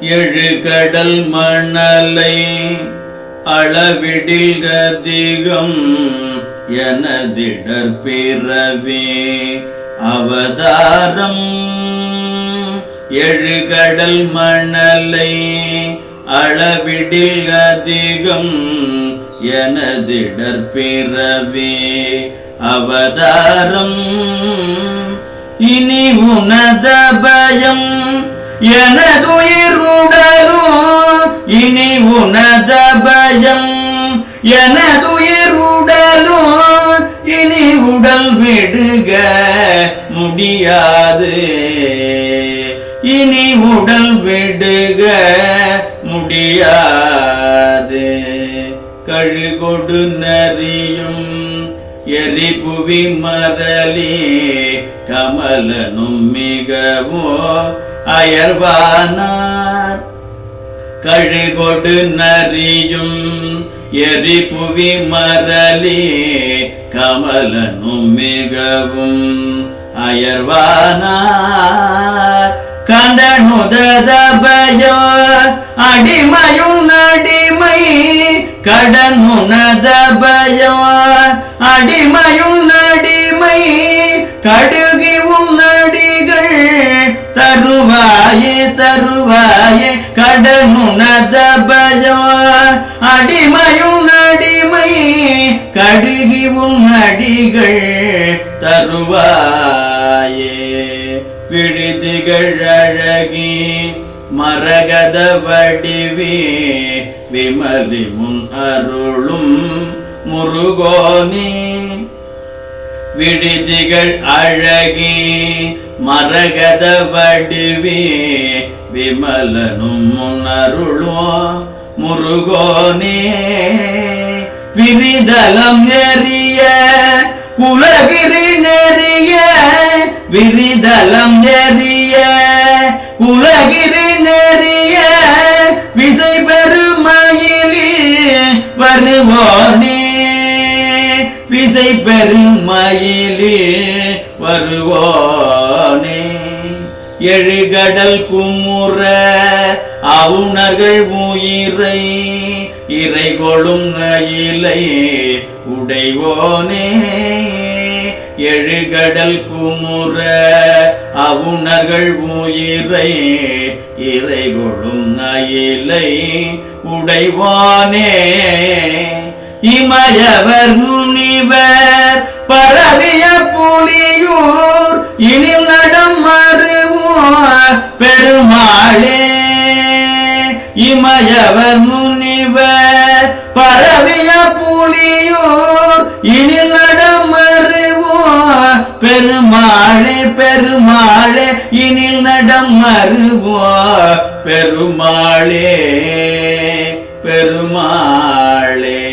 எழு கடல் மணலை அளவிடில் அதிகம் எனதிடர் பிறவே. அவதாரம் எழு கடல் மணலை அளவிடில் அதிகம் எனதிடர் பிறவே. அவதாரம் இனி உனத பயம் எனதுயிருடலோ இனி உனத பயம். எனதுயிருடலும் இனி உடல் விடுக முடியாது. இனி உடல் விடுக முடியாது. கழுகொடு நரியும் எரிபுவி மரளி கமலனும் மிகவும் அயர்வானார். கழுகொடு நரியும் எரிபுவி மரலே கமலனும் மிகவும் அயர்வானார். கண்டனுதத அடிமையும் நடிமை கடனுனதபயோ அடிமையும் நடிமை கடு தருவாயே தருவாயே கடனுனத பயம். அடிமையும் அடிமை கடுகி உன் அடிகள் தருவாயே. விழுதுகள் அழகி மரகத வடிவே விமலி முன் அருளும் முருகோனே. விடுதிகள் அழகி மரகத வடிவே விமலனும் முன்னருளோ முருகோனே. விரிதலம் நெறிய குலகிரி நெறிய விரிதலம் நெறிய குலகிரி நெறிய விசை பெருமயிலில் வருவோனே. விசை பெருமயிலில் வருவானே. எழுகடல் குமுற அவுணர்கள் உயிரை இறை கொளும் அயிலை உடைவோனே. எழுகடல் குமுற அவுணர்கள் உயிரை இறை கொளும் அயிலை உடைவானே. இமயவர் முனிவர் பரவிய புலியூர் இனில் நடம் மறுவோர் பெருமாளே. இமயவர் முனிவர் பரவிய புலியூர் இனில் நடம் மறுவோர் பெருமாளே பெருமாளே. இனில் நடம் மறுவோர் பெருமாளே பெருமாளே.